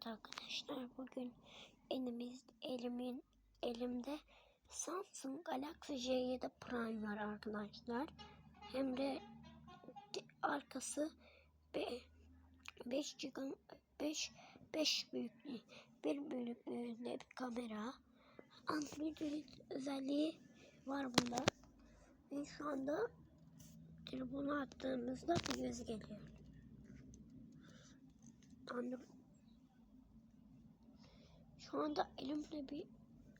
Evet arkadaşlar bugün elimiz elimin elimde Samsung Galaxy J7 Prime var arkadaşlar. Hem de arkası 5 GB 5 5 büyüklüğü bir büyüklüğünde bir kamera. Android özelliği var bunda. Ve şu anda telefonu attığımızda bir yüz geliyor. Android şu anda elimde bir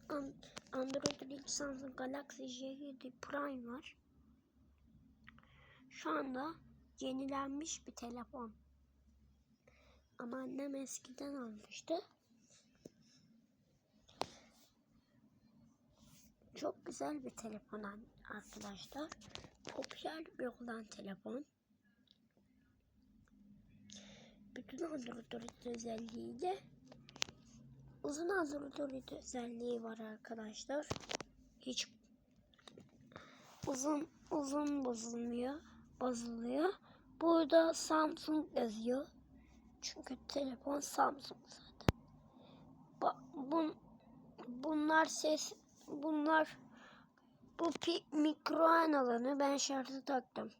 An- Android ilk Samsung Galaxy J7 Prime var. Şu anda yenilenmiş bir telefon. Ama annem eskiden almıştı. Çok güzel bir telefon arkadaşlar. Popüler bir olan telefon. Bütün Android özelliğiyle uzun Android özelliği var arkadaşlar. Hiç uzun uzun bozulmuyor. Bozuluyor. Burada Samsung yazıyor. Çünkü telefon Samsung zaten. Ba- bun, bunlar ses bunlar bu mikro alanı ben şarjı taktım.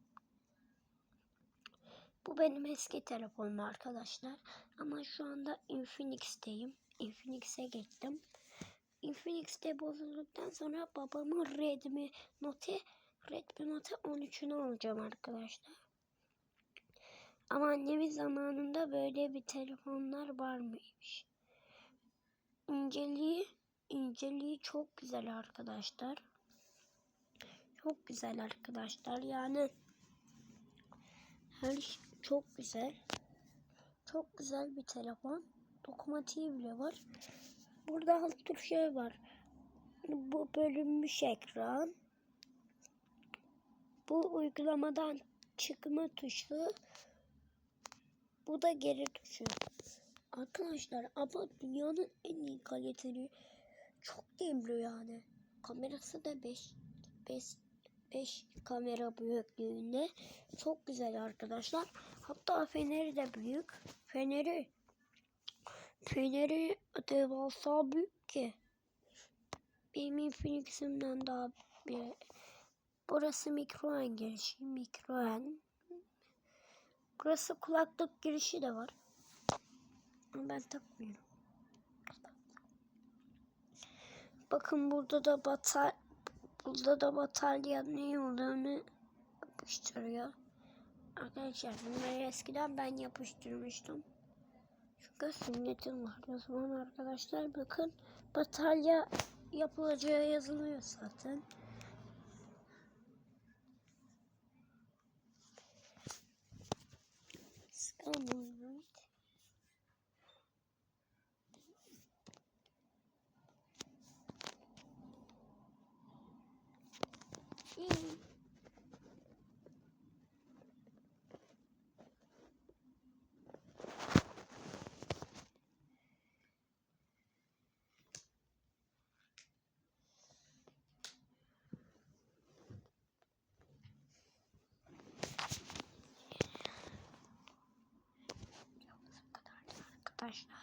Bu benim eski telefonum arkadaşlar. Ama şu anda Infinix'teyim. Infinix'e geçtim. Infinix'te bozulduktan sonra babamın Redmi Note Redmi Note 13'ünü alacağım arkadaşlar. Ama annemin zamanında böyle bir telefonlar var mıymış? İnceliği, inceliği çok güzel arkadaşlar. Çok güzel arkadaşlar. Yani her şey çok güzel. Çok güzel bir telefon. Dokumatiği bile var. Burada alt tür şey var. Bu bölünmüş ekran. Bu uygulamadan çıkma tuşu. Bu da geri tuşu. Arkadaşlar ama dünyanın en iyi kaliteli çok demli yani. Kamerası da 5 5 5 kamera büyüklüğünde. Çok güzel arkadaşlar. Hatta feneri de büyük. Feneri feneri devasa büyük ki. Benim Infinix'imden daha bir Burası mikro en girişi. Mikro en. Burası kulaklık girişi de var. Ama ben takmıyorum. Bakın burada da batar burada da batarya ne olduğunu yapıştırıyor. Arkadaşlar bunları eskiden ben yapıştırmıştım. Çünkü sünnetim var. O zaman arkadaşlar bakın batarya yapılacağı yazılıyor zaten. Scanner. İyi. gosh.